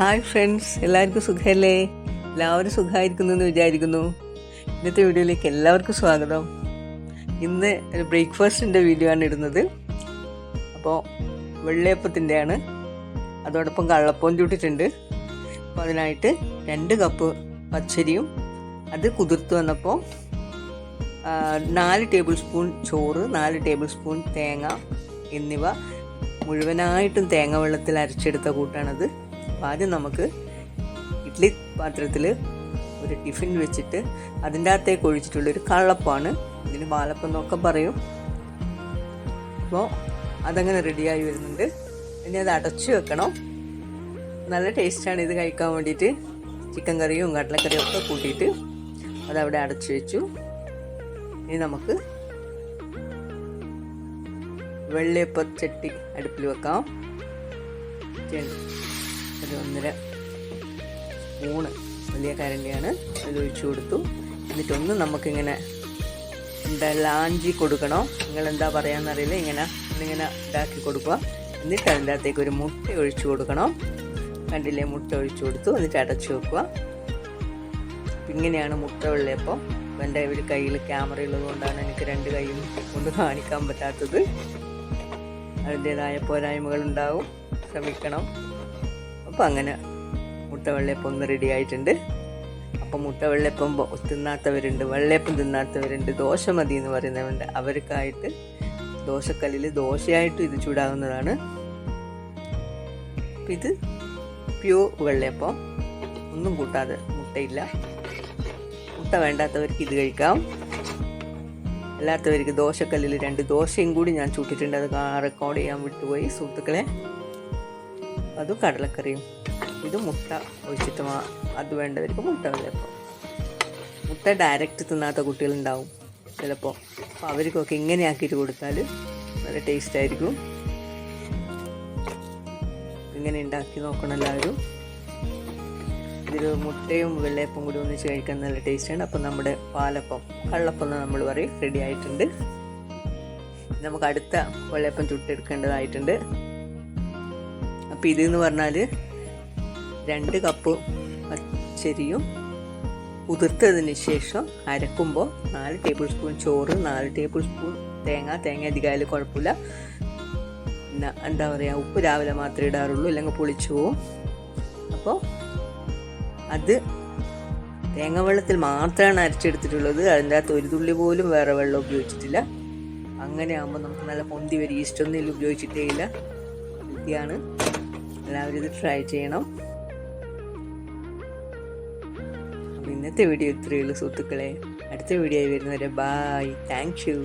Hi friends എല്ലാവർക്കും സുഖമല്ലേ എല്ലാവരും സുഖമായിരിക്കുന്നു എന്ന് വിചാരിക്കുന്നു. ഇന്നത്തെ വീഡിയോയിലേക്ക് എല്ലാവർക്കും സ്വാഗതം. ഇന്ന് ഒരു ബ്രേക്ക്ഫാസ്റ്റിന്റെ വീഡിയോ ആണ് ഇടുന്നത്. അപ്പോൾ വെള്ളയപ്പത്തിന്റെയാണ് അതോടൊപ്പം കള്ളപ്പവും ചൂട്ടിട്ടുണ്ട്. അപ്പോൾ അതിനായിട്ട് രണ്ട് കപ്പ് പച്ചരിയും അത് കുതിർത്ത് വന്നപ്പോൾ നാല് ടേബിൾ സ്പൂൺ ചോറ് നാല് ടേബിൾ സ്പൂൺ തേങ്ങ എന്നിവ മുഴുവനായിട്ടും തേങ്ങ വെള്ളത്തിൽ അരച്ചെടുത്ത കൂട്ടാണത്. അപ്പോൾ ആദ്യം നമുക്ക് ഇഡ്ഡലി പാത്രത്തിൽ ഒരു ടിഫിൻ വെച്ചിട്ട് അതിന്റെ അകത്തേക്ക് ഒഴിച്ചിട്ടുള്ളൊരു കള്ളപ്പാണ്. ഇതിന് വാലപ്പം എന്നൊക്കെ പറയും. അപ്പോൾ അതങ്ങനെ റെഡിയായി വരുന്നുണ്ട്. ഇനി അത് അടച്ചു വെക്കണം. നല്ല ടേസ്റ്റാണ് ഇത് കഴിക്കാൻ വേണ്ടിയിട്ട്. ചിക്കൻ കറിയും കടലക്കറിയും ഒക്കെ കൂട്ടിയിട്ട് അതവിടെ അടച്ചു വെച്ചു. ഇനി നമുക്ക് വെള്ളയപ്പ ചട്ടി അടുപ്പിൽ വെക്കാം. ചെ- ഒരു ഒന്നര സ്പൂണ് വലിയ കരണ്ടിയാണ് അതിൽ ഒഴിച്ചു കൊടുത്തു. എന്നിട്ടൊന്ന് നമുക്കിങ്ങനെ എന്താ ലാഞ്ചി കൊടുക്കണോ? നിങ്ങൾ എന്താ പറയാന്നറിയില്ല. ഇങ്ങനെ ഒന്നിങ്ങനെ ഇതാക്കി കൊടുക്കുക. എന്നിട്ട് അതിന്റെ അകത്തേക്ക് ഒരു മുട്ട ഒഴിച്ചു കൊടുക്കണം? കണ്ടില്ലേ? മുട്ട ഒഴിച്ചു കൊടുത്തു. എന്നിട്ട് അടച്ചു വെക്കുക. ഇങ്ങനെയാണ് മുട്ട അപ്പം എന്റെ ഒരു കയ്യിൽ ക്യാമറ ഉള്ളതുകൊണ്ടാണ് എനിക്ക് രണ്ട് കൈയും കൊണ്ട് കാണിക്കാൻ പറ്റാത്തത്. അതിന്റേതായ പോരായ്മകൾ ഉണ്ടാവും. ശ്രമിക്കണം. അപ്പം അങ്ങനെ മുട്ട വെള്ളയപ്പം ഒന്ന് റെഡി ആയിട്ടുണ്ട്. അപ്പം മുട്ട വെള്ളയപ്പം തിന്നാത്തവരുണ്ട് വെള്ളയപ്പം തിന്നാത്തവരുണ്ട് ദോശ മതി എന്ന് പറയുന്നവരുണ്ട്. അവർക്കായിട്ട് ദോശക്കല്ലിൽ ദോശയായിട്ടും ഇത് ചൂടാകുന്നതാണ് ഇത് പ്യൂർ വെള്ളയപ്പം. ഒന്നും കൂട്ടാതെ മുട്ടയില്ല. മുട്ട വേണ്ടാത്തവർക്ക് ഇത് കഴിക്കാം. അല്ലാത്തവർക്ക് ദോശക്കല്ലിൽ രണ്ട് ദോശയും കൂടി ഞാൻ ചൂട്ടിട്ടുണ്ട് അത് റെക്കോർഡ് ചെയ്യാൻ വിട്ടുപോയി സുഹൃത്തുക്കളെ. അതും കടലക്കറിയും. ഇത് മുട്ട ഒഴിച്ചിട്ട് അത് വേണ്ടവർക്ക് മുട്ട ചിലപ്പോൾ മുട്ട ഡയറക്റ്റ് തിന്നാത്ത കുട്ടികളുണ്ടാവും ചിലപ്പോൾ. അപ്പോൾ അവർക്കൊക്കെ ഇങ്ങനെ ആക്കിയിട്ട് കൊടുത്താൽ നല്ല ടേസ്റ്റ് ആയിരിക്കും. ഇങ്ങനെ ഉണ്ടാക്കി നോക്കണം എല്ലാവരും. ഇതിൽ മുട്ടയും വെള്ളയപ്പം കൂടി ഒന്നിച്ച് കഴിക്കാൻ നല്ല ടേസ്റ്റാണ് അപ്പം നമ്മുടെ പാലപ്പം കള്ളപ്പം എന്ന് നമ്മൾ പറയും റെഡി ആയിട്ടുണ്ട്. നമുക്ക് അടുത്ത വെള്ളയപ്പം ചുട്ടെടുക്കേണ്ടതായിട്ടുണ്ട്. അപ്പം ഇതെന്ന് പറഞ്ഞാൽ രണ്ട് കപ്പ് പച്ചരിയും കുതിർത്തതിന് ശേഷം അരക്കുമ്പോൾ നാല് ടേബിൾ സ്പൂൺ ചോറ് നാല് ടേബിൾ സ്പൂൺ തേങ്ങ. തേങ്ങ അധികമായാലും കുഴപ്പമില്ല. എന്താ പറയുക ഉപ്പ് രാവിലെ മാത്രമേ ഇടാറുള്ളൂ അല്ലെങ്കിൽ പൊളിച്ചു പോവും. അപ്പോൾ അത് തേങ്ങ വെള്ളത്തിൽ മാത്രമാണ് അരച്ചെടുത്തിട്ടുള്ളത്. അതിന്റെ അകത്ത് ഒരു തുള്ളി പോലും വേറെ വെള്ളം ഉപയോഗിച്ചിട്ടില്ല. അങ്ങനെ ആകുമ്പോൾ നമുക്ക് നല്ല പൊന്തി വരും. ഈസ്റ്റൊന്നും ഇതിൽ ഉപയോഗിച്ചിട്ടേ ഇല്ല. ഹെൽത്തിയാണ് എല്ലാവരും ഇത് ട്രൈ ചെയ്യണം. അപ്പോൾ ഇന്നത്തെ വീഡിയോ ഇത്രയേ ഉള്ളൂ സുഹൃത്തുക്കളെ. അടുത്ത വീഡിയോ ആയി വരുന്നവരെ ബായ് താങ്ക് യു